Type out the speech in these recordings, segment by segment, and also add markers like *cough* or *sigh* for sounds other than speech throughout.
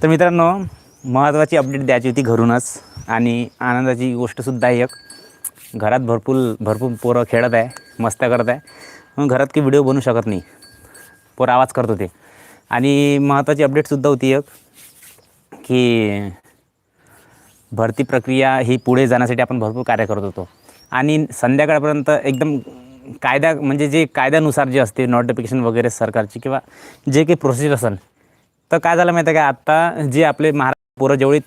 तर मित्रांनो महत्त्वाची अपडेट द्यायची होती घरूनच आणि आनंदाची गोष्टसुद्धा आहे एक. घरात भरपूर भरपूर पोरं खेळत आहे मस्त्या करत आहे. मग घरात काही व्हिडिओ बनवू शकत नाही. पोरं आवाज करत होते. आणि महत्त्वाची अपडेटसुद्धा होती एक की भरती प्रक्रिया ही पुढे जाण्यासाठी आपण भरपूर कार्य करत होतो. आणि संध्याकाळपर्यंत एकदम कायदा म्हणजे जे कायद्यानुसार जे असते नोटिफिकेशन वगैरे सरकारची किंवा जे काही प्रोसिजर असेल तर काय झालं माहिती आहे का? आत्ता जे आपले महाराष्ट्र पोरं जेवढी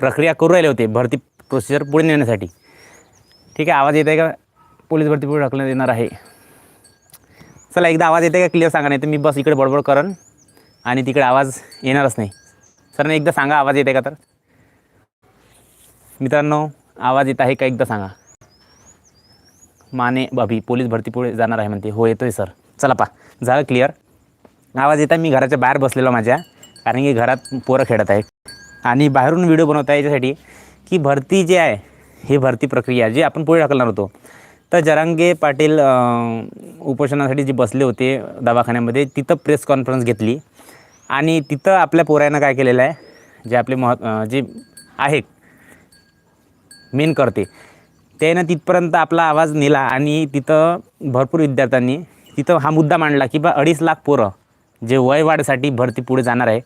प्रक्रिया करू राहिले होते भरती प्रोसिजर पुढे नेण्यासाठी ठीक आहे आवाज येत आहे का? पोलीस भरती पुढे ढकलण्यात येणार आहे. चला एकदा आवाज येते का? क्लिअर सांगा नाही तर मी बस इकडे बडबड करन आणि तिकडे आवाज येणारच नाही. सर एकदा सांगा आवाज येते का तर? मित्रांनो आवाज येत आहे का? एकदा सांगा. माने भाभी पोलीस भरती पुढे जाणार आहे म्हणते. हो येतोय सर चला पा. झालं क्लिअर आवाज येत आहे. मी घराच्या बाहेर बसलेलो माझ्या कारण की घरात पोरं खेळत आहे आणि बाहेरून व्हिडिओ बनवत आहे याच्यासाठी की भरती जे आहे ही भरती प्रक्रिया जी आपण पुढे ढकलणार होतो. तर जरांगे पाटील उपोषणासाठी जे बसले होते दवाखान्यामध्ये तिथं प्रेस कॉन्फरन्स घेतली. आणि तिथं आपल्या पोरानं काय केलेलं आहे जे आपले मह जे आहे मेन करते त्यानं तिथपर्यंत आपला आवाज नेला आणि तिथं भरपूर विद्यार्थ्यांनी तिथं हा मुद्दा मांडला की बा अडीच लाख पोरं जे वयवाढसाठी भरती पुढे जाणार आहे.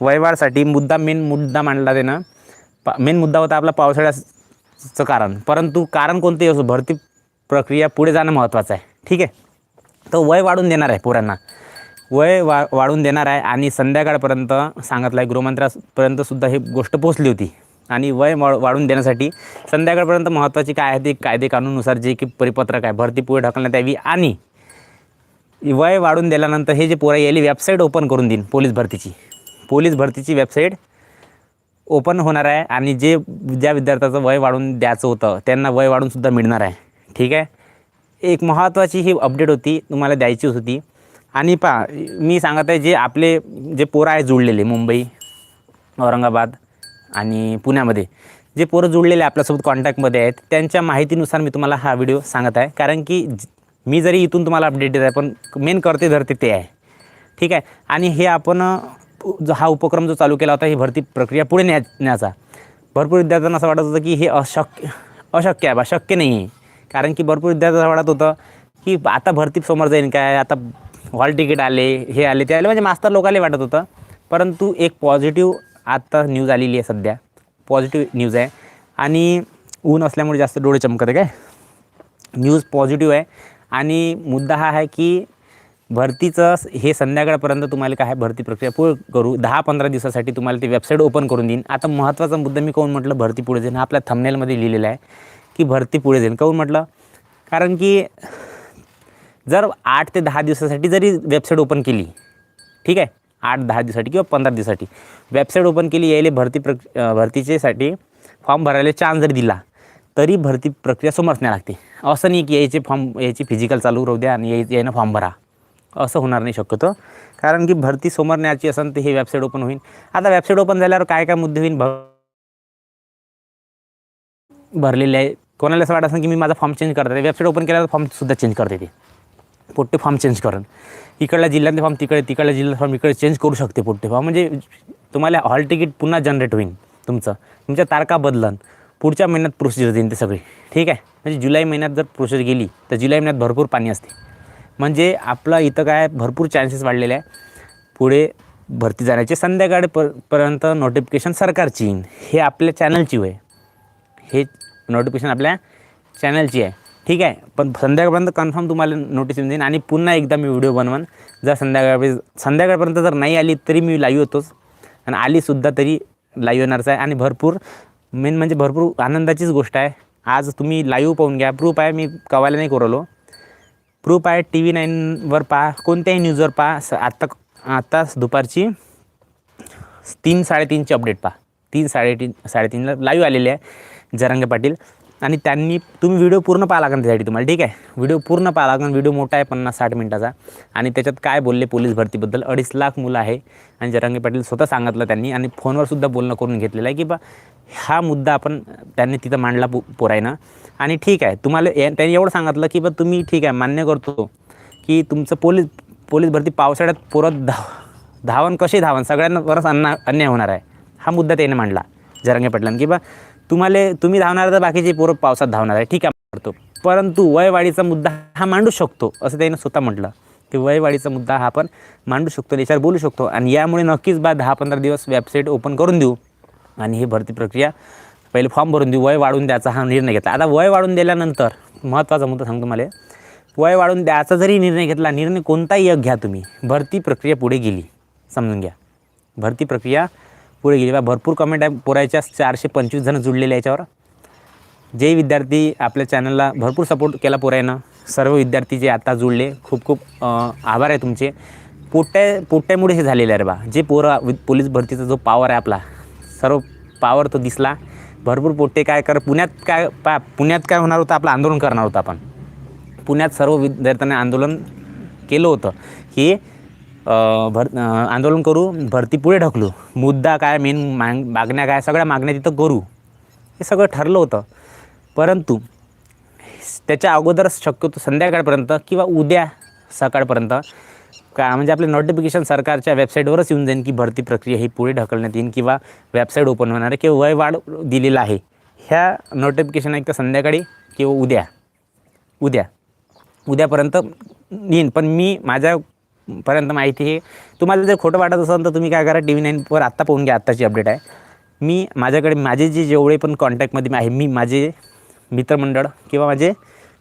वयवाढसाठी मुद्दा मेन मुद्दा मांडला त्यानं पा मेन मुद्दा होता आपला पावसाळ्याचं कारण. परंतु कारण कोणतेही असो भरती प्रक्रिया पुढे जाणं महत्त्वाचं आहे. ठीक आहे? तर वय वाढून देणार आहे पोरांना. वय वा वाढून देणार आहे आणि संध्याकाळपर्यंत सांगितलं आहे गृहमंत्र्यापर्यंतसुद्धा ही गोष्ट पोचली होती. आणि वय वाढून देण्यासाठी संध्याकाळपर्यंत महत्त्वाची काय आहे ते कायदे कानूननुसार जे की परिपत्रक आहे भरती पुढे ढकलण्यात यावी आणि वय वाढून दिल्यानंतर हे जे पोरं यायली वेबसाईट ओपन करून देईन पोलीस भरतीची. पोलीस भरतीची वेबसाईट ओपन होणार आहे आणि जे ज्या विद्यार्थ्याचं वय वाढून द्यायचं होतं त्यांना वय वाढूनसुद्धा मिळणार आहे. ठीक आहे? एक महत्त्वाची ही अपडेट होती तुम्हाला द्यायचीच होती. आणि पा मी सांगत आहे जे आपले जे पोरं आहे जुळलेले मुंबई औरंगाबाद आणि पुण्यामध्ये जे पोरं जुळलेले आपल्यासोबत कॉन्टॅक्टमध्ये आहेत त्यांच्या माहितीनुसार मी तुम्हाला हा व्हिडिओ सांगत आहे. कारण की ज- मी जरी इथून तुम्हाला अपडेट देत आहे पण मेन करते धरते ते आहे. ठीक आहे? आणि हे आपण जो हा उपक्रम जो चालू केला होता ही भरती प्रक्रिया पुढे न्या न्यायचा. भरपूर विद्यार्थ्यांना असं वाटत होतं की हे अशक्य अशक्य आहे बा शक्य नाही आहे. कारण की भरपूर विद्यार्थ्यांना वाटत होतं की आता भरती समोर जाईन काय आता हॉल तिकीट आले हे आले ते आले म्हणजे मास्तर लोकांना वाटत होतं. परंतु एक पॉझिटिव्ह आत्ता न्यूज आलेली आहे सध्या. पॉझिटिव्ह न्यूज आहे. आणि ऊन असल्यामुळे जास्त डोळे चमकत आहे काय? न्यूज पॉझिटिव्ह आहे. आणि मुद्दा हा आहे की भरतीचं हे संध्याकाळपर्यंत तुम्हाला काय आहे भरती प्रक्रिया पूर्ण करू दहा पंधरा दिवसासाठी तुम्हाला ते वेबसाईट ओपन करून देईन. आता महत्त्वाचा मुद्दा मी कोण म्हटलं भरती पुढे जाईन हा आपल्या थंबनेलमध्ये लिहिलेला आहे की भरती पुढे जाईन काऊन म्हटलं? कारण की जर आठ ते दहा दिवसासाठी जरी वेबसाईट ओपन केली ठीक आहे आठ दहा दिवसासाठी किंवा पंधरा दिवसासाठी वेबसाईट ओपन केली यायले भरती प्रक भरतीचेसाठी फॉर्म भरायला चान्स जरी दिला तरी भरती प्रक्रिया समोरच नाही लागते. असं नाही की यायचे फॉर्म यायची फिजिकल चालू राहू द्या आणि यानं यायनं फॉर्म भरा. असं होणार नाही शक्यतो. कारण की भरती समोर न्यायची असेल तर हे वेबसाईट ओपन होईल आता वेबसाईट ओपन झाल्यावर काय काय मुद्दे होईल भ भरलेले आहे. कोणाला असं वाटत असेल की मी माझा फॉर्म चेंज करते वेबसाईट ओपन केल्यावर फॉर्मसुद्धा चेंज करते ते पोट्टे फॉर्म चेंज करून इकडल्या जिल्ह्यातले फॉर्म तिकडे तिकडल्या जिल्ह्यात फॉर्म इकडे चेंज करू शकते पोट्टे फॉर्म म्हणजे तुम्हाला हॉल तिकीट पुन्हा जनरेट होईल तुमचं. तुमच्या तारखा बदलन. पुढच्या महिन्यात प्रोसिजर देईन ते सगळी. ठीक आहे? म्हणजे जुलै महिन्यात जर प्रोसेस गेली तर जुलै महिन्यात भरपूर पाणी असते. म्हणजे आपलं इथं काय भरपूर चान्सेस वाढलेले आहे. पुढे भरती जाण्याचे संध्याकाळी पर पर्यंत नोटिफिकेशन सरकारची येईन. हे आपल्या चॅनलची होय हे नोटिफिकेशन आपल्या चॅनलची आहे. ठीक आहे? पण संध्याकाळपर्यंत कन्फर्म तुम्हाला नोटीस येऊन देईन आणि पुन्हा एकदा मी व्हिडिओ बनवन. जर संध्याकाळ संध्याकाळपर्यंत जर नाही आली तरी मी लाईव्ह होतोच. आणि आलीसुद्धा तरी लाईव्ह येणारच आहे. आणि भरपूर मेन म्हणजे भरपूर आनंदाचीच गोष्ट आहे. आज तुम्ही लाईव्ह पाहून घ्या. प्रूफ आहे मी कवायला नाही करवलो प्रूफ आहे टी व्ही नाईनवर पहा. कोणत्याही न्यूजवर पहा. स आत्ता आत्ताच दुपारची तीन साडेतीनची अपडेट पहा. तीन साडेतीन साडेतीनला लाईव्ह आलेली आहे. जरांगे पाटील. आणि त्यांनी तुम्ही व्हिडिओ पूर्ण पाहा लागेल त्यासाठी तुम्हाला ठीक आहे? व्हिडिओ पूर्ण पाहा लागेल व्हिडिओ मोठा आहे पन्नास साठ मिनटाचा. आणि त्याच्यात काय बोलले पोलीस भरतीबद्दल? अडीच लाख मुलं आहे. आणि जरांगे पाटील स्वतः सांगितलं त्यांनी आणि फोनवरसुद्धा बोलणं करून घेतलेलं आहे की बा हा मुद्दा आपण त्यांनी तिथं मांडला पो पोरायनं. आणि ठीक आहे तुम्हाला ए- त्यांनी एवढं सांगितलं की बा तुम्ही ठीक आहे मान्य करतो की तुमचं पोलीस पोलीस भरती पावसाळ्यात पोरत धाव धावन कसे धावन? सगळ्यांवरच अन्ना अन्याय होणार आहे. हा मुद्दा त्याने मांडला जरंगे पाटलांनी की बा तुम्हाला तुम्ही धावणार तर बाकीचे पोरं पावसात धावणार आहे. ठीक आहे पडतो परंतु वयवाढीचा मुद्दा हा मांडू शकतो असं त्याने स्वतः म्हटलं. की वयवाढीचा मुद्दा हा आपण मांडू शकतो याच्यावर बोलू शकतो. आणि यामुळे नक्कीच बा दहा पंधरा दिवस वेबसाईट ओपन करून देऊ. आणि ही भरती प्रक्रिया पहिले फॉर्म भरून देऊ. वय वाढून द्यायचा हा निर्णय घेतला. आता वय वाढून दिल्यानंतर महत्त्वाचा मुद्दा सांगतो मला वय वाढून द्यायचा जरी निर्णय घेतला निर्णय कोणताही एक घ्या तुम्ही. भरती प्रक्रिया पुढे गेली. समजून घ्या. भरती प्रक्रिया पुढे गेली. बा भरपूर कमेंट आहे. पोरायच्या चारशे पंचवीस जण जुळलेले याच्यावर. जे विद्यार्थी आपल्या चॅनलला भरपूर सपोर्ट केला पोरायनं सर्व विद्यार्थी जे आता जुळले खूप खूप आभार आहे तुमचे. पोट्या पोट्यामुळे हे झालेलं आहे रे बा. जे पोरं वि- पोलीस भरतीचा जो पॉवर आहे आपला सर्व पॉवर तो दिसला. भरपूर पोट्टे काय कर पुण्यात काय पा पुण्यात काय होणार होतं आपलं आंदोलन करणार होतं आपण. पुण्यात सर्व विद्यार्थ्यांनी आंदोलन केलं होतं. की भर आंदोलन करू भरती पुढे ढकलू. मुद्दा काय मेन माग मागण्या काय सगळ्या मागण्या तिथं करू. हे सगळं ठरलं होतं. परंतु त्याच्या अगोदरच शक्यतो संध्याकाळपर्यंत किंवा उद्या सकाळपर्यंत का म्हणजे आपले नोटिफिकेशन सरकारच्या वेबसाईटवरच येऊन जाईन की भरती प्रक्रिया ही पुढे ढकलण्यात येईल किंवा वेबसाईट ओपन होणार आहे किंवा वय वाढ दिलेलं आहे. ह्या नोटिफिकेशन एक तर संध्याकाळी किंवा उद्या? उद्या. उद्यापर्यंत येईन. पण मी माझ्या पर्यंत माहिती आहे. तुम्हाला जर खोटं वाटत असेल तर तुम्ही काय करा टी व्ही नाईनवर आत्ता पाहून घ्या आत्ताची अपडेट आहे. मी माझ्याकडे माझे जे जेवढे पण कॉन्टॅक्टमध्ये आहे मी माझे मित्रमंडळ किंवा माझे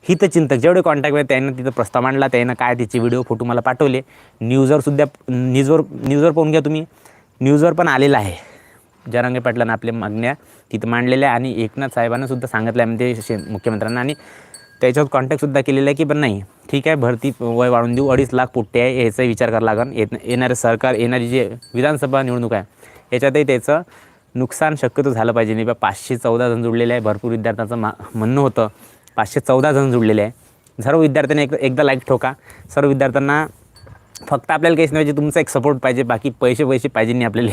हितचिंतक जेवढे कॉन्टॅक्ट आहेत त्यांना तिथं प्रस्ताव मांडला त्यांना काय त्याचे व्हिडिओ फोटो मला पाठवले. न्यूजवरसुद्धा न्यूजवर न्यूजवर पाहून घ्या तुम्ही. न्यूजवर पण आलेलं आहे. जरांगे पाटलांना आपल्या मागण्या तिथं मांडलेल्या आहे आणि एकनाथ साहेबांना सुद्धा सांगितलं आहे म्हणजे शे मुख्यमंत्र्यांना. आणि त्याच्यावर कॉन्टॅक्टसुद्धा केलेला आहे की पण नाही? ठीक आहे भरती वय वाढून देऊ अडीच लाख पोट्टे आहे याचा विचार करावा लागेल येत येणारे सरकार येणारी जे विधानसभा निवडणूक आहे याच्यातही त्याचं नुकसान शक्यतो झालं पाहिजे. नाही बा पाचशे चौदा जण जुडलेले आहे भरपूर विद्यार्थ्यांचं मा म्हणणं होतं पाचशे चौदा जण जुळलेले आहे. सर्व विद्यार्थ्यांनी एक एकदा लाईक ठोका. सर्व विद्यार्थ्यांना फक्त आपल्याला काहीच नाही पाहिजे तुमचा एक सपोर्ट पाहिजे बाकी पैसे पैसे पाहिजे नाही आपल्याला.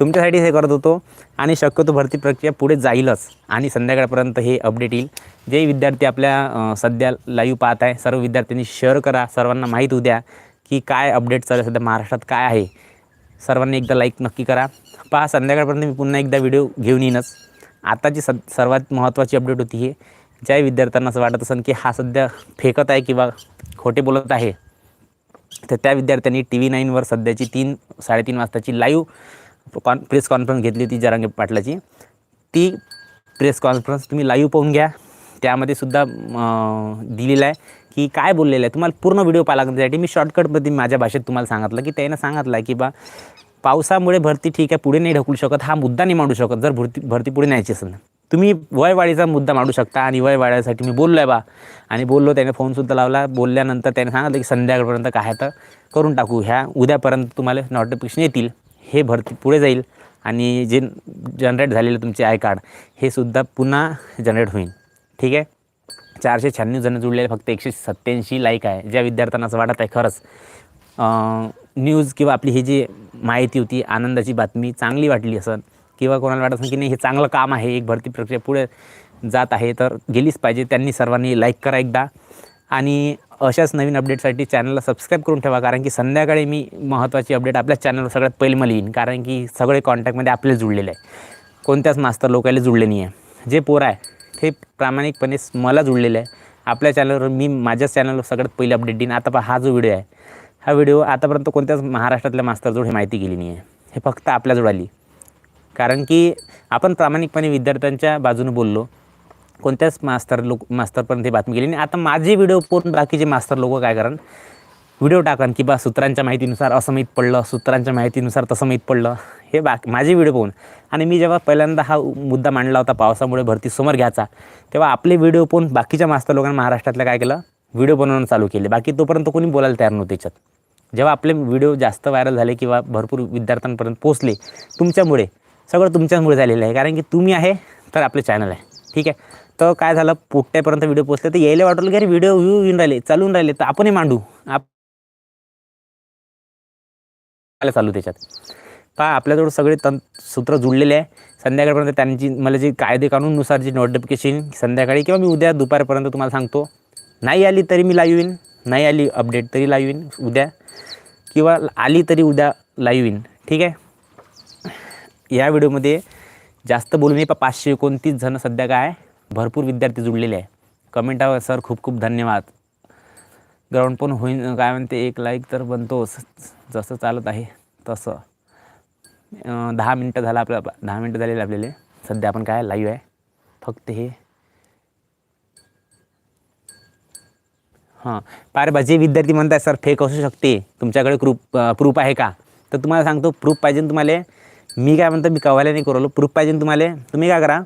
तुमच्यासाठी हे करत होतो आणि शक्यतो भरती प्रक्रिया पुढे जाईलच आणि संध्याकाळपर्यंत हे अपडेट येईल. जे विद्यार्थी आपल्या सध्या लाईव्ह पाहत आहे सर्व विद्यार्थ्यांनी शेअर करा सर्वांना माहीत होऊ द्या की काय अपडेट चालू आहे सध्या महाराष्ट्रात काय आहे. सर्वांनी एकदा लाईक नक्की करा. पहा संध्याकाळपर्यंत मी पुन्हा एकदा व्हिडिओ घेऊन येईनच. आताची स सर्वात महत्त्वाची अपडेट होती हे. ज्या विद्यार्थ्यांना असं वाटत असेल की हा सध्या फेकत आहे किंवा खोटे बोलत आहे तर त्या विद्यार्थ्यांनी टी व्ही नाईनवर सध्याची तीन साडेतीन वाजताची लाईव्ह कॉन प्रेस कॉन्फरन्स घेतली होती जरांगे पाटलाची. ती प्रेस कॉन्फरन्स तुम्ही लाईव्ह पाहून घ्या. त्यामध्ये सुद्धा दिलेलं आहे की काय बोललेलं आहे. तुम्हाला पूर्ण व्हिडिओ पाहिला त्यासाठी मी शॉर्टकटमध्ये माझ्या भाषेत तुम्हाला सांगितलं की त्यानं सांगितलं आहे की बा पावसामुळे भरती ठीक आहे पुढे नाही ढकलू शकत हा मुद्दा नाही मांडू शकत. जर भरती भरती पुढे न्यायची असेल ना तुम्ही वयवाढीचा मुद्दा मांडू शकता आणि वय वाढीसाठी मी बोललो आहे बा. आणि बोललो त्याने फोनसुद्धा लावला. बोलल्यानंतर त्याने सांगितलं की संध्याकाळपर्यंत काय तर करून टाकू. ह्या उद्यापर्यंत तुम्हाला नोटिफिकेशन येतील. हे भरती पुढे जाईल आणि जे जनरेट झालेलं तुमचे आय कार्ड हे सुद्धा पुन्हा जनरेट होईल. ठीक आहे? चारशे शहाण्णव जण जुळलेले फक्त एकशे सत्त्याऐंशी लाईक आहे. ज्या विद्यार्थ्यांना असं वाटत आहे खरंच न्यूज किंवा आपली ही जी माहिती होती आनंदाची बातमी चांगली वाटली असं किंवा कोणाला वाटत असेल की नाही हे चांगलं काम आहे एक भरती प्रक्रिया पुढे जात आहे तर गेलीच पाहिजे. त्यांनी सर्वांनी लाईक करा एकदा. आणि अशाच नवीन अपडेटसाठी चॅनलला सबस्क्राईब करून ठेवा कारण की संध्याकाळी मी महत्त्वाची अपडेट आपल्याच चॅनलवर सगळ्यात पहिले मला येईन कारण की सगळे कॉन्टॅक्टमध्ये आपले जुळलेले आहे कोणत्याच मास्तर लोकायला जुळले नाही आहे जे पोरं आहे ते प्रामाणिकपणे मला जुळलेलं आहे आपल्या चॅनलवर मी माझ्याच चॅनलवर सगळ्यात पहिले अपडेट देईन. आता पहा हा जो व्हिडिओ आहे हा व्हिडिओ आतापर्यंत कोणत्याच महाराष्ट्रातल्या मास्तरजवळ हे माहिती गेली नाही आहे हे फक्त आपल्याजवळ आली. कारण की आपण प्रामाणिकपणे विद्यार्थ्यांच्या बाजूने बोललो कोणत्याच मास्तर लोक मास्तरपर्यंत ही बातमी गेली आणि आता माझे व्हिडिओ पूर्ण बाकीचे मास्तर लोक काय करण व्हिडिओ टाकन की बा सूत्रांच्या माहितीनुसार असं माहीत पडलं सूत्रांच्या माहितीनुसार तसं माहीत पडलं हे बाकी माझे व्हिडिओ पाहून. आणि मी जेव्हा पहिल्यांदा हा मुद्दा मांडला होता पावसामुळे भरती समोर घ्यायचा तेव्हा आपले व्हिडिओ पाहून बाकीच्या मास्तर लोकांनी महाराष्ट्रातल्या काय केलं व्हिडिओ बनवणं चालू केले. बाकी तोपर्यंत कोणी बोलायला तयार नव्हते त्याच्यात जेव्हा आपले व्हिडिओ जास्त व्हायरल झाले किंवा भरपूर विद्यार्थ्यांपर्यंत पोहोचले तुमच्यामुळे सगळं तुमच्यामुळे झालेलं आहे. कारण की तुम्ही आहे तर आपलं चॅनल आहे. ठीक आहे? तर काय झालं? पोट्ट्यापर्यंत व्हिडिओ पोचले तर यायला वाटलं की अरे व्हिडिओ व्ह्यू येऊन राहिले चालून राहिले. तर आपणही मांडू. आप चालू त्याच्यात. पहा आपल्याजवळ सगळे तंत सूत्र जुळलेले आहे. संध्याकाळपर्यंत त्यांची मला जे कायदे कानूननुसार जी नोटिफिकेशन संध्याकाळी किंवा मी उद्या दुपारपर्यंत तुम्हाला सांगतो. नाही आली तरी मी लाईव्ह येईन नाही आली अपडेट तरी लाईव्ह येईन उद्या किंवा आली तरी उद्या लाईव्ह येईन ठीक आहे? या व्हिडिओमध्ये जास्त बोलू नये पा पाचशे एकोणतीस जण सध्या काय भरपूर विद्यार्थी जुळलेले आहे. कमेंटावर सर खूप खूप धन्यवाद. ग्राउंड पण होईन काय म्हणते एक लाईक तर बनतोच जसं चालत आहे तसं. दहा मिनटं झालं आपलं दहा मिनटं झालेले आपल्याला. सध्या आपण काय लाईव्ह आहे. फक्त हे. हां. पार जे विद्यार्थी म्हणताय सर फेक असू शकते. तुमच्याकडे क्रूप प्रूफ आहे का? तर तुम्हाला सांगतो प्रूफ पाहिजे तुम्हाला. मी काय म्हणतो मी कवायला नाही करवलो प्रूफ पाहिजे तुम्हाला. तुम्ही काय करा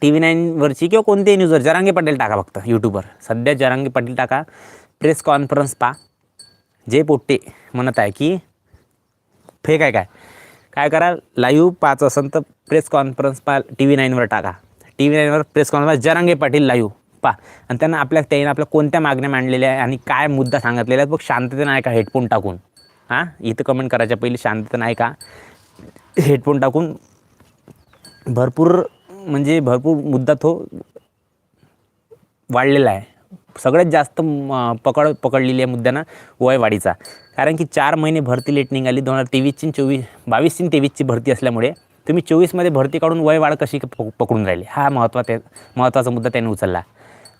टी व्ही नाईनवरची किंवा कोणत्याही न्यूजवर जरांगे पाटील टाका फक्त यूट्यूबवर सध्या जरांगे पाटील टाका. प्रेस कॉन्फरन्स पा जे पोट्टे म्हणत आहे की फेक आहे काय? काय करा लाईव्ह पाच असेल तर प्रेस कॉन्फरन्स पा टी व्ही नाईनवर टाका. T V नाईनवर press conference Jarange Patil live पा आणि त्यांना आपल्या त्याने आपल्या कोणत्या मागण्या मांडलेल्या आहे आणि काय मुद्दा सांगितलेला आहे बघ शांततेनं ऐका का हेडफोन टाकून. हां? इथं कमेंट करायच्या पहिले शांततेनं ऐका. का हेडफोन टाकून भरपूर म्हणजे भरपूर मुद्दा तो वाढलेला आहे. सगळ्यात जास्त पकड पकडलेली आहे मुद्द्यांना वयवाढीचा. कारण की चार महिने भरती लेट निघाली दोन हजार तेवीसची चोवीस बावीसची तेवीसची भरती असल्यामुळे तुम्ही चोवीसमध्ये भरती काढून वयवाढ कशी प- पकडून राहिली? हा महत्त्वाचा महत्त्वाचा मुद्दा त्याने उचलला.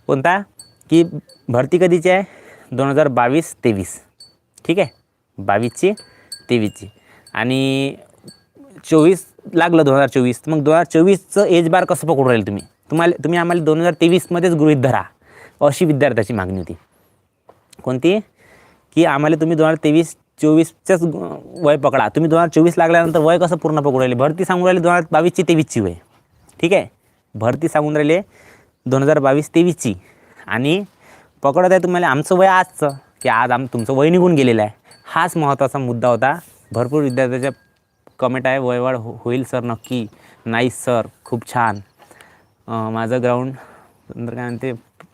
कोणता? की भरती कधीची आहे? दोन हजार बावीस तेवीस. ठीक आहे? बावीसची तेवीसची आणि चोवीस लागलं दोन हजार चोवीस मग दोन हजार चोवीसचं एज बार कसं पकडून राहील तुम्ही? तुम्हाला तुम्ही आम्हाला दोन हजार तेवीसमध्येच गृहित धरा अशी विद्यार्थ्याची मागणी होती. कोणती? की आम्हाला तुम्ही दोन हजार तेवीस चोवीसच्याच वय पकडा. तुम्ही दोन हजार चोवीस लागल्यानंतर वय कसं पूर्ण पकडून राहिले? भरती सांगून राहिली दोन हजार बावीसची तेवीसची वय. ठीक आहे? भरती सांगून राहिले दोन हजार बावीस तेवीसची. आणि पकडत आहे तुम्हाला आमचं वय आजचं की आज आम तुमचं वय निघून गेलेलं आहे. हाच महत्त्वाचा मुद्दा होता. भरपूर विद्यार्थ्याच्या कमेंट आहे वयवाढ हो होईल सर नक्की. नाही सर खूप छान. माझं ग्राउंड नंतर काय म्हणते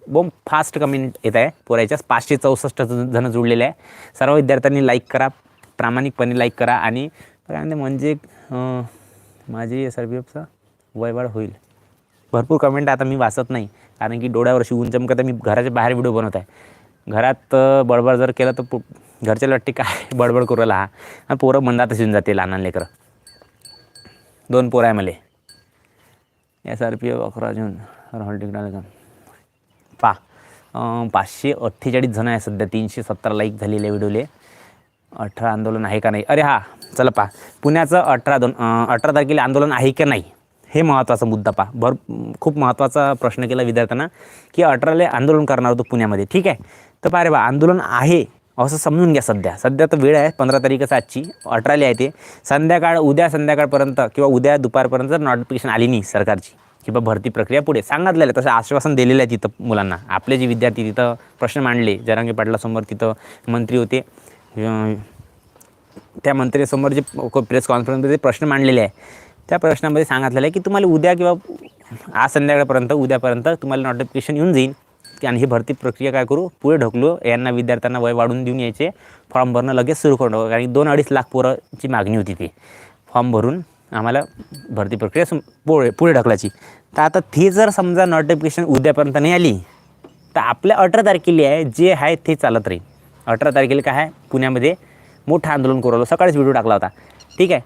बोम फास्ट कमेंट येत आहे पोरायच्याच पाचशे चौसष्ट जण जुळलेले आहे. सर्व विद्यार्थ्यांनी लाईक करा प्रामाणिकपणे लाईक करा आणि काय म्हणते म्हणजे माझी सर बी एफचा वयवाढ होईल. भरपूर कमेंट आता मी वाचत नाही कारण की डोळ्यावर शिवून चमकत मी घराच्या बाहेर व्हिडिओ बनवत आहे. घरात बडबड जर केलं तर पु- घरच्या वाटते काय *laughs* बडबड करू राहिला हा. आणि पोरं मंदातच येऊन जाते लहान लेकरं. दोन पोरं आहे मला. एस आर पी अकरा जून राहुल पा पाचशे अठ्ठेचाळीस जण आहे सध्या. तीनशे सत्तर लाईक झालेले व्हिडिओले. अठरा आंदोलन आहे का नाही? अरे हा चला पा. पुण्याचं अठरा दोन अठरा तारखेला आंदोलन आहे का नाही? हे महत्त्वाचा मुद्दा पा. भर खूप महत्त्वाचा प्रश्न केला विद्यार्थ्यांना की अठराला आंदोलन करणार होतो पुण्यामध्ये. ठीक आहे? तर पा रे बा आंदोलन आहे असं समजून घ्या सध्या. सध्या तर वेळ आहे पंधरा तारीखच आजची. अठराली आहे ते. संध्याकाळ उद्या संध्याकाळपर्यंत किंवा उद्या दुपारपर्यंत नोटिफिकेशन आली नाही सरकारची किंवा भरती प्रक्रिया पुढे. सांगितलेलं आहे तसं आश्वासन दिलेलं आहे तिथं मुलांना. आपले जे विद्यार्थी तिथं प्रश्न मांडले जरांगे पाटलासमोर तिथं मंत्री होते. त्या मंत्र्यासमोर जे प्रेस कॉन्फरन्समध्ये प्रश्न मांडलेले आहे त्या प्रश्नामध्ये सांगितलेलं आहे की तुम्हाला उद्या किंवा आज संध्याकाळपर्यंत उद्यापर्यंत तुम्हाला नोटिफिकेशन येऊन जाईल. आणि ही भरती प्रक्रिया काय करू? पुढे ढकलू. यांना विद्यार्थ्यांना वय वाढून देऊन यायचे. फॉर्म भरणं लगेच सुरू करून टाकू. कारण दोन अडीच लाख पोरांची मागणी होती ती. फॉर्म भरून आम्हाला भरती प्रक्रिया सम- पुढे पुढे ढकलायची. तर आता ती जर समजा नोटिफिकेशन उद्यापर्यंत नाही आली तर आपल्या अठरा तारखेला आहे जे आहे ते चालत राहील. अठरा तारखेला काय आहे? पुण्यामध्ये मोठं आंदोलन करू सकाळीच व्हिडिओ टाकला होता. ठीक आहे?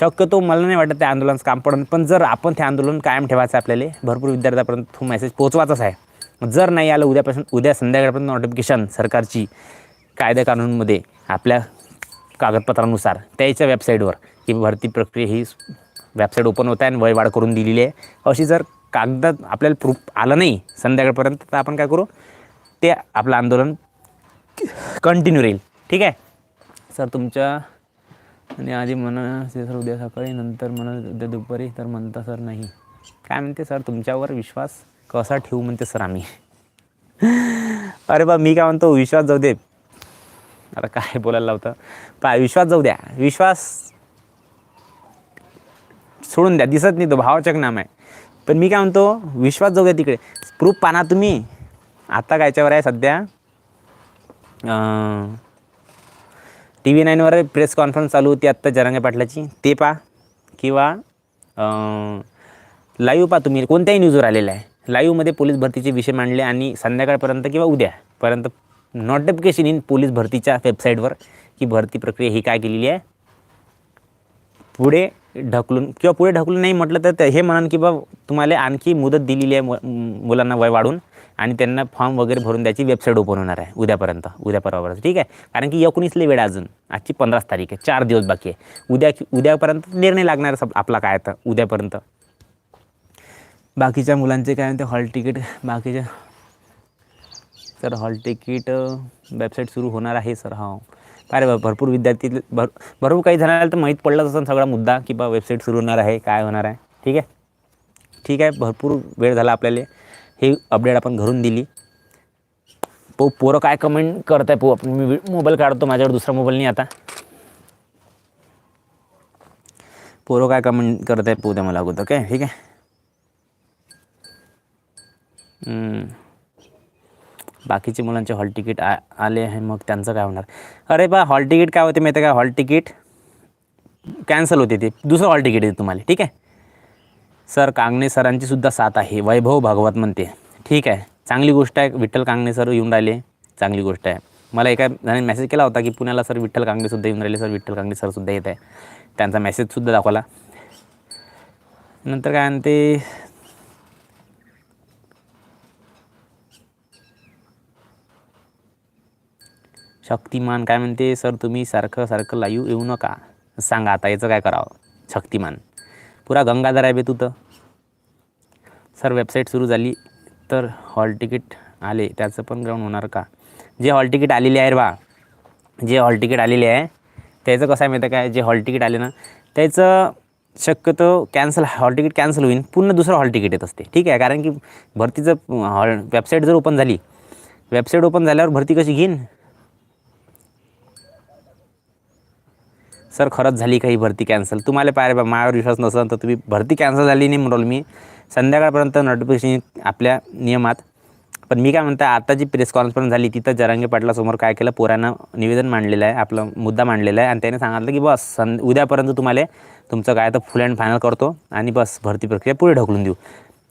शक्यतो मला नाही वाटत त्या आंदोलनाचं काम पडून. पण जर आपण ते आंदोलन कायम ठेवायचं आपल्याला भरपूर विद्यार्थ्यापर्यंत तो मेसेज पोचवाचाच आहे. जर नाही आलं उद्यापासून उद्या संध्याकाळपर्यंत नोटिफिकेशन सरकारची कायदा कानूनमध्ये आपल्या कागदपत्रानुसार त्याच्या वेबसाईटवर ही भरती प्रक्रिया ही वेबसाईट ओपन होत आहे आणि वयवाढ करून दिलेली आहे. अशी जर कागदात आपल्याला प्रूफ आलं नाही संध्याकाळपर्यंत तर आपण काय करू? ते आपलं आंदोलन कंटिन्यू राहील. ठीक आहे? सर तुमच्या आणि आधी म्हणा ते सर उद्या सकाळी नंतर म्हणा उद्या दुपारी तर म्हणता सर नाही. काय म्हणते सर? तुमच्यावर विश्वास? कसा ठेवू म्हणते सर आम्ही? अरे बा मी काय म्हणतो विश्वास जाऊ दे. आता काय बोलायला लावतं? पा विश्वास जाऊ द्या. विश्वास सोडून द्या दिसत नाही तो भावाचक नाम आहे. पण मी काय म्हणतो विश्वास जाऊ द्या तिकडे. प्रूफ पाना तुम्ही. आता कायच्यावर आहे सध्या? टी व्ही नाईनवर प्रेस कॉन्फरन्स चालू होती आत्ता जरांगे पाटलाची. ते पा किंवा लाईव्ह पा तुम्ही. कोणत्याही न्यूजवर आलेलं आहे. लाईव्हमध्ये पोलीस भरतीचे विषय मांडले आणि संध्याकाळपर्यंत किंवा उद्यापर्यंत नोटिफिकेशन इन पोलीस भरतीच्या वेबसाईटवर की भरती प्रक्रिया ही काय केलेली आहे. पुढे ढकलून किंवा पुढे ढकलून नाही म्हटलं तर ते- हे म्हणान की बा तुम्हाला आणखी मुदत दिलेली आहे मुलांना वय वाढून आणि त्यांना फॉर्म वगैरे भरून द्यायची वेबसाईट ओपन होणार आहे उद्यापर्यंत उद्या परवापर्यंत. ठीक आहे? कारण की एकोणीसले वेळ अजून. आजची पंधराच तारीख आहे. चार दिवस बाकी आहे. उद्या उद्यापर्यंत निर्णय लागणार सब आपला काय तर उद्यापर्यंत. बाकीच्या मुलांचे काय म्हणते हॉल तिकीट बाकीच्या सर हॉल तिकीट वेबसाईट सुरू होणार आहे सर हा अरे बा भरपूर विद्यार्थी भर भरपूर काही जणांना तर माहीत पडलाच असं सगळा मुद्दा की बा वेबसाईट सुरू होणार आहे काय होणार आहे. ठीक आहे? ठीक आहे भरपूर वेळ झाला आपल्याला. हे अपडेट आपण घरून दिली. पो पोरं काय कमेंट करत आहे पो आपण मी मोबाईल काढतो माझ्यावर दुसरा मोबाईल नाही आता. पोरं काय कमेंट करत आहे पो द्या मला अगोदर काय ठीक आहे? बाकीचे मुलांचे हॉल तिकीट आ आले आहे मग त्यांचं काय होणार? अरे बा हॉल तिकीट काय होते माहिती आहे का? हॉल तिकीट कॅन्सल होते ते. दुसरं हॉल तिकीट येते तुम्हाला ठीक आहे? सर कांगणे सरांची सुद्धा साथ आहे. वैभव भागवत म्हणते. ठीक आहे. चांगली गोष्ट आहे विठ्ठल कांगणे सर येऊन राहिले. चांगली गोष्ट आहे. मला एका जणांनी मेसेज केला होता की पुण्याला सर विठ्ठल कांगडेसुद्धा येऊन राहिले. सर विठ्ठल कांगणे सरसुद्धा येत आहे. त्यांचा मेसेजसुद्धा दाखवला. नंतर काय म्हणते शक्तिमान. काय म्हणते सर तुम्ही सारखं सारखं लाईव्ह येऊ नका. सांगा आता याचं काय करावं? शक्तिमान. पुरा गंगाधर आहे बे तू तर. सर वेबसाईट सुरू झाली तर हॉल तिकीट आले. त्याचं पण ग्राउंड होणार का? जे हॉल तिकीट आलेले आहे रे बा जे हॉल तिकीट आलेले आहे त्याचं कसं आहे माहिती आहे काय जे हॉल तिकीट आले ना त्याचं शक्यतो कॅन्सल हॉल तिकीट कॅन्सल होईल पूर्ण दुसरं हॉल तिकीट येत असते. ठीक आहे? कारण की भरतीचं हॉल वेबसाईट जर ओपन झाली वेबसाईट ओपन झाल्यावर भरती कशी घेईन? सर खरंच झाली काही भरती कॅन्सल तुम्हाला पाय रे बा माझ्यावर विश्वास नसेल तर तुम्ही भरती कॅन्सल झाली नाही म्हणून मी संध्याकाळपर्यंत नोटिफिकेशन आपल्या नियमात. पण मी काय म्हणतो आता जी प्रेस कॉन्फरन्स झाली तिथं जरांगे पाटलासमोर काय केलं पोरानं निवेदन मांडलेलं आहे आपलं मुद्दा मांडलेला आहे आणि त्याने सांगितलं की बस सं उद्यापर्यंत तुम्हाला तुमचं काय तर फुल अँड फायनल करतो आणि बस भरती प्रक्रिया पुढे ढकलून देऊ.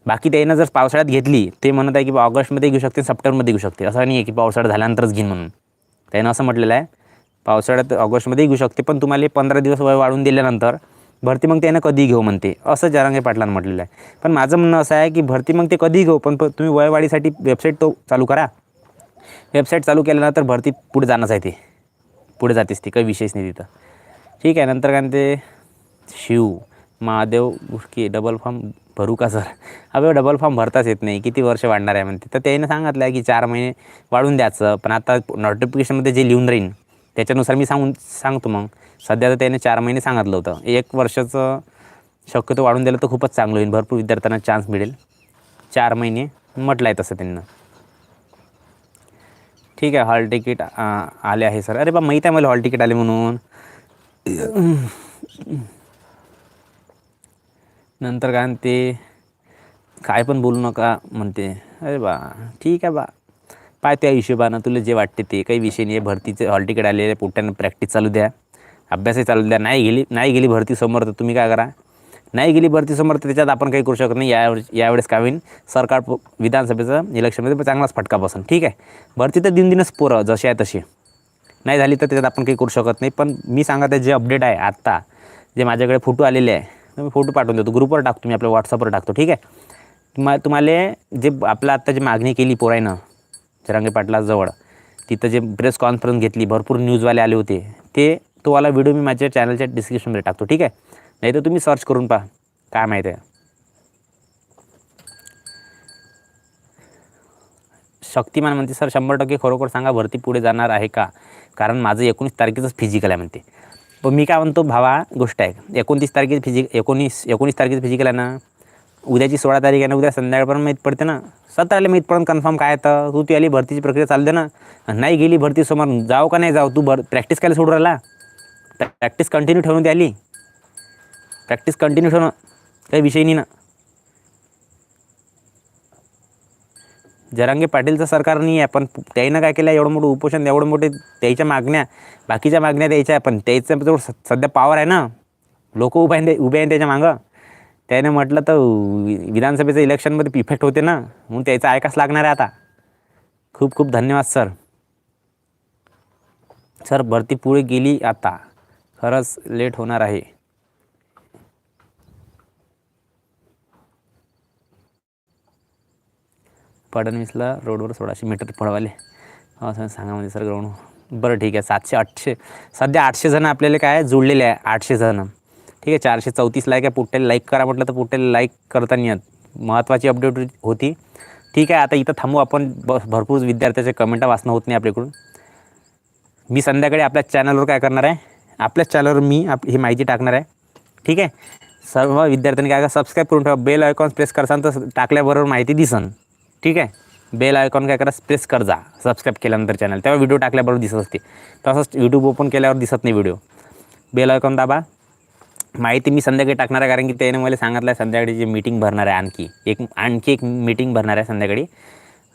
बाकी त्यानं जर पावसाळ्यात घेतली ते म्हणत आहे की बा ऑगस्टमध्ये घेऊ शकते सप्टेंबरमध्ये घेऊ शकते. असं नाही आहे की पावसाळ्यात झाल्यानंतरच घेईन म्हणून. त्यानं असं म्हटलेलं आहे. पावसाळ्यात ऑगस्टमध्ये घेऊ शकते पण तुम्हाला पंधरा दिवस वय वाढून दिल्यानंतर भरती मग त्यानं कधी घेऊ म्हणते. असं जरांगे पाटलांनी म्हटलेलं आहे. पण माझं म्हणणं असं आहे की भरती मग ते कधी घेऊ पण प- तुम्ही वयवाढीसाठी वेबसाईट तो चालू करा. वेबसाईट चालू केल्यानंतर भरती पुढे जाणंच आहे ते. पुढे जातेच ती काही विशेष नाही तिथं. ठीक आहे नंतर काय म्हणते? शिव महादेव गुटके डबल फॉर्म भरू का सर अबे डबल फॉर्म भरताच येत नाही. किती वर्ष वाढणार आहे म्हणते. तर त्याने सांगितलं आहे की चार महिने वाढून द्यायचं पण आता नोटिफिकेशनमध्ये जे लिहून राहीन त्याच्यानुसार मी सांगून सांगतो मग. सध्या तर त्याने चार महिने सांगितलं होतं. एक वर्षाचं शक्यतो वाढून दिलं तर खूपच चांगलं होईल. भरपूर विद्यार्थ्यांना चान्स मिळेल. चार महिने म्हटलं आहे तसं त्यांना. ठीक आहे हॉल तिकीट आले आहे सर. अरे बा माहीत आहे मला हॉल तिकीट आले म्हणून. नंतर काय ते काय पण बोलू नका म्हणते. अरे बा ठीक आहे बा. पाय त्या हिशोबानं तुला जे वाटते ते. काही विषय नाही. आहे भरतीचे हॉल तिकीट आलेले पोट्यानं प्रॅक्टिस चालू द्या. अभ्यासही चालू द्या. नाही गेली नाही गेली भरती समोर तर तुम्ही काय करा? नाही गेली भरती समोर तर त्याच्यात आपण काही करू शकत नाही. यावेळेस यावेळेस का होईन सरकार विधानसभेचं इलेक्शनमध्ये चांगलाच फटका बसन. ठीक आहे? भरती तर दिन दिनच पोरं जशी आहे तशी नाही झाली तर त्याच्यात आपण काही करू शकत नाही. पण मी सांगत आहे जे अपडेट आहे आत्ता जे माझ्याकडे फोटो आलेले आहे मी फोटो पाठवून देतो. ग्रुपवर टाकतो. मी आपल्या व्हॉट्सअपवर टाकतो. ठीक आहे? तुम्हा तुम्हाला जे आपलं आत्ता जी मागणी केली पोरायनं जरांगे पाटलाजवळ तिथं जे प्रेस कॉन्फरन्स घेतली भरपूर न्यूजवाले आले होते. ते तो वाला व्हिडिओ मी माझ्या चॅनलच्या डिस्क्रिप्शनमध्ये टाकतो ठीक आहे? नाही तर तुम्ही सर्च करून पहा काय माहीत आहे. शक्तिमान म्हणते सर शंभर टक्के खरोखर सांगा भरती पुढे जाणार आहे का? कारण माझं एकोणीस तारखेचंच फिजिकल आहे म्हणते. पण मी काय म्हणतो भावा गोष्ट आहे. एकोणतीस तारखेच फिजिक एकोणीस एकोणीस तारखेचं फिजिकल आहे ना? उद्याची सोळा तारीख आहे ना उद्या संध्याकाळपर्यंत माहीत पडते ना. सतराला माहीत पडून कन्फर्म काय तर तू ती आली भरतीची प्रक्रिया चालते ना. नाही गेली भरती समोर जाऊ का नाही जाऊ? तू भर प्रॅक्टिस करायला सोडू राहिला? प्रॅक्टिस कंटिन्यू ठेवून ती आली. प्रॅक्टिस कंटिन्यू ठेवणं काही विषय नाही ना. जरांगे पाटीलचं सरकार नाही आहे पण त्याईनं काय केलं? एवढं मोठं उपोषण एवढं मोठे त्याच्या मागण्या बाकीच्या मागण्या द्यायच्या पण त्याचं जवळ सध्या पॉवर आहे ना. लोक उभे आहे उभे आहे त्याच्या मागं. त्याने म्हटलं तर वि- विधानसभेचं इलेक्शनमध्ये इफेक्ट होते ना म्हणून त्याचं ऐकाच लागणार आहे आता. खूप खूप धन्यवाद सर. सर भरती पुढे गेली आता. खरंच लेट होणार आहे. फडणवीसला रोडवर सोळाशे मीटर पळवाले. हो सर सांगा म्हणजे सर ग्राउंड. बरं ठीक आहे. सातशे आठशे सध्या आठशे जण आपल्याला काय जुळलेले आहे आठशे जण. ठीक आहे चारशे चौतीस लाईक आहे पुट्टेल लाईक करा म्हटलं तर पुट्टेल लाईक करताना येत महत्त्वाची अपडेट होती. ठीक आहे आता इथं थांबू आपण. ब भरपूर विद्यार्थ्याचे कमेंटा वाचणं होत नाही आपल्याकडून. मी संध्याकाळी आपल्या चॅनलवर काय करणार आहे? आपल्याच चॅनलवर मी आप ही माहिती टाकणार आहे. ठीक आहे? सर्व विद्यार्थ्यांनी काय करा सबस्क्राईब करून ठेवा. बेल आयकॉन प्रेस करसान तर टाकल्याबरोबर माहिती दिसन. ठीक आहे? बेल आयकॉन काय करा प्रेस कर जा. सबस्क्राईब केल्यानंतर चॅनल तेव्हा व्हिडिओ टाकल्याबरोबर दिसत असते. तसंच यूट्यूब ओपन केल्यावर दिसत नाही व्हिडिओ बेल आयकॉन दाबा. माहिती मी संध्याकाळी टाकणार आहे कारण की त्याने मला सांगितलं आहे संध्याकाळी जी मीटिंग भरणार आहे आणखी. एक आणखी एक मीटिंग भरणार आहे संध्याकाळी.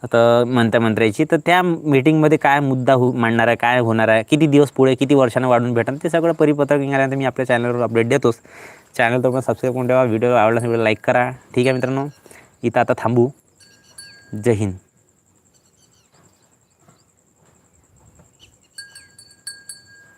तर मंत्र्याची तर त्या मीटिंगमध्ये काय मुद्दा हो मांडणार आहे काय होणार आहे किती दिवस पुढे किती वर्षानं वाढून भेटणार ते सगळं परिपत्रक निघाल्यानंतर मी आपल्या चॅनलवर अपडेट देतोच. चॅनल तर पण सबस्क्राईब करून ठेवा व्हिडिओ आवडला व्हिडिओ लाईक करा. ठीक आहे मित्रांनो इथं आता थांबू. जय हिंद.